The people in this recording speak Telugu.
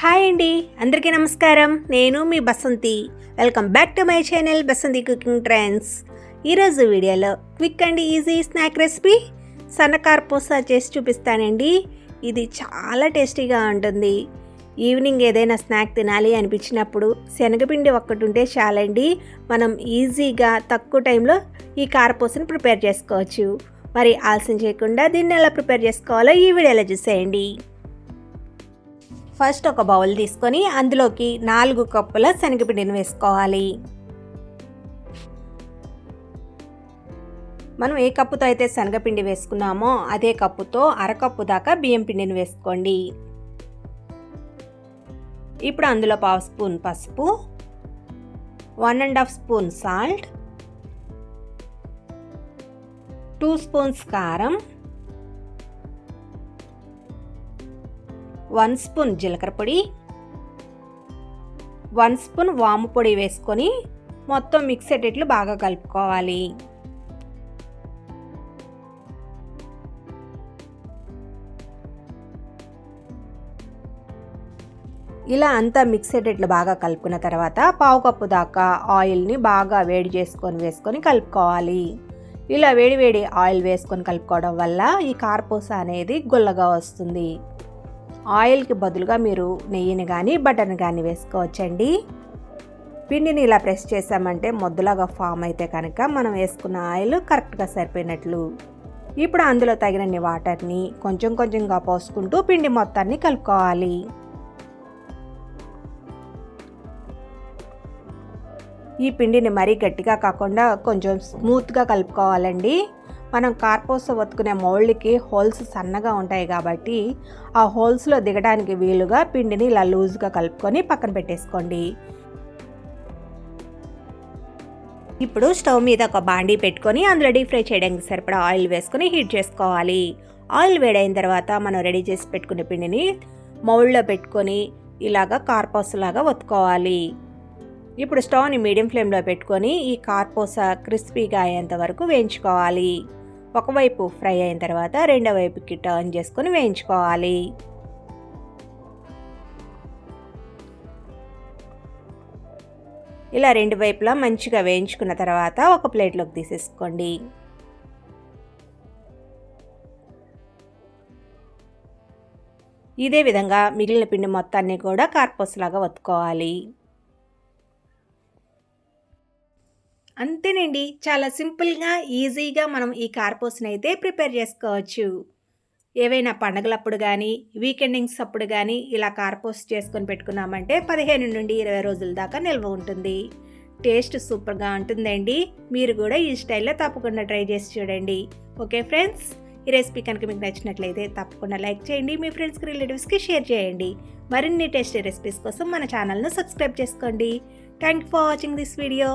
హాయ్ అండి అందరికీ నమస్కారం. నేను మీ Basanti. Welcome back to my channel Basanti cooking trends ఈరోజు వీడియోలో quick and easy snack recipe సన్నకార పూస చేసి చూపిస్తానండి. ఇది చాలా టేస్టీగా ఉంటుంది. ఈవినింగ్ ఏదైనా స్నాక్ తినాలి అనిపించినప్పుడు శనగపిండి ఒక్కటి ఉంటే చాలండి. మనం ఈజీగా తక్కువ టైంలో ఈ కారపూసను ప్రిపేర్ చేసుకోవచ్చు. మరి ఆలస్యం చేయకుండా దీన్ని ఎలా ప్రిపేర్ చేసుకోవాలో ఈ వీడియోలో చూసేయండి. ఫస్ట్ ఒక బౌల్ తీసుకొని అందులోకి నాలుగు కప్పుల శనగపిండిని వేసుకోవాలి. మనం ఏ కప్పుతో అయితే శనగపిండి వేసుకున్నామో అదే కప్పుతో అరకప్పు దాకా బియ్యం పిండిని వేసుకోండి. ఇప్పుడు అందులో పావు స్పూన్ పసుపు one and half spoon salt two spoons కారం వన్ స్పూన్ జీలకర్ర పొడి వన్ స్పూన్ వాము పొడి వేసుకొని మొత్తం మిక్స్ అయ్యేటట్లు బాగా కలుపుకోవాలి. ఇలా అంతా మిక్స్ అయ్యేటట్లు బాగా కలుపుకున్న తర్వాత పావు కప్పు దాకా ఆయిల్ని బాగా వేడి చేసుకొని వేసుకొని కలుపుకోవాలి. ఇలా వేడి వేడి ఆయిల్ వేసుకొని కలుపుకోవడం వల్ల ఈ కార్పూస అనేది గుల్లగా వస్తుంది. ఆయిల్కి బదులుగా మీరు నెయ్యిని కానీ బటర్ని కానీ వేసుకోవచ్చండి. పిండిని ఇలా ప్రెస్ చేసామంటే మొద్దులాగా ఫామ్ అయితే కనుక మనం వేసుకున్న ఆయిల్ కరెక్ట్గా సరిపోయినట్లు. ఇప్పుడు అందులో తగినన్ని వాటర్ని కొంచెం కొంచెంగా పోసుకుంటూ పిండి మొత్తాన్ని కలుపుకోవాలి. ఈ పిండిని మరీ గట్టిగా కాకుండా కొంచెం స్మూత్గా కలుపుకోవాలండి. మనం కార్పోస ఒత్తుకునే మౌల్డ్కి హోల్స్ సన్నగా ఉంటాయి కాబట్టి ఆ హోల్స్లో దిగడానికి వీలుగా పిండిని ఇలా లూజ్గా కలుపుకొని పక్కన పెట్టేసుకోండి. ఇప్పుడు స్టవ్ మీద ఒక బాండీ పెట్టుకొని అందులో డీప్ ఫ్రై చేయడానికి సరిపడా ఆయిల్ వేసుకొని హీట్ చేసుకోవాలి. ఆయిల్ వేడైన తర్వాత మనం రెడీ చేసి పెట్టుకున్న పిండిని మౌల్డ్లో పెట్టుకొని ఇలాగా కార్పోస్ లాగా ఒత్తుకోవాలి. ఇప్పుడు స్టవ్ని మీడియం ఫ్లేమ్లో పెట్టుకొని ఈ కార్పోస క్రిస్పీగా అయ్యేంత వరకు వేయించుకోవాలి. ఒకవైపు ఫ్రై అయిన తర్వాత రెండో వైపుకి టర్న్ చేసుకొని వేయించుకోవాలి. ఇలా రెండు వైపులా మంచిగా వేయించుకున్న తర్వాత ఒక ప్లేట్లోకి తీసేసుకోండి. ఇదే విధంగా మిగిలిన పిండి మొత్తాన్ని కూడా కార్పోస్లాగా వత్తుకోవాలి. అంతేనండి. చాలా సింపుల్గా ఈజీగా మనం ఈ కార్పోస్ని అయితే ప్రిపేర్ చేసుకోవచ్చు. ఏవైనా పండగలప్పుడు కానీ వీకెండింగ్స్ అప్పుడు కానీ ఇలా కార్పోస్ చేసుకొని పెట్టుకున్నామంటే పదిహేను నుండి ఇరవై రోజుల దాకా నిల్వ ఉంటుంది. టేస్ట్ సూపర్గా ఉంటుందండి. మీరు కూడా ఈ స్టైల్లో తప్పకుండా ట్రై చేసి చూడండి. Okay friends? ఈ రెసిపీ కనుక మీకు నచ్చినట్లయితే తప్పకుండా లైక్ చేయండి. మీ ఫ్రెండ్స్కి రిలేటివ్స్కి షేర్ చేయండి. మరిన్ని టేస్టీ రెసిపీస్ కోసం మన ఛానల్ను సబ్స్క్రైబ్ చేసుకోండి. Thank for watching this video.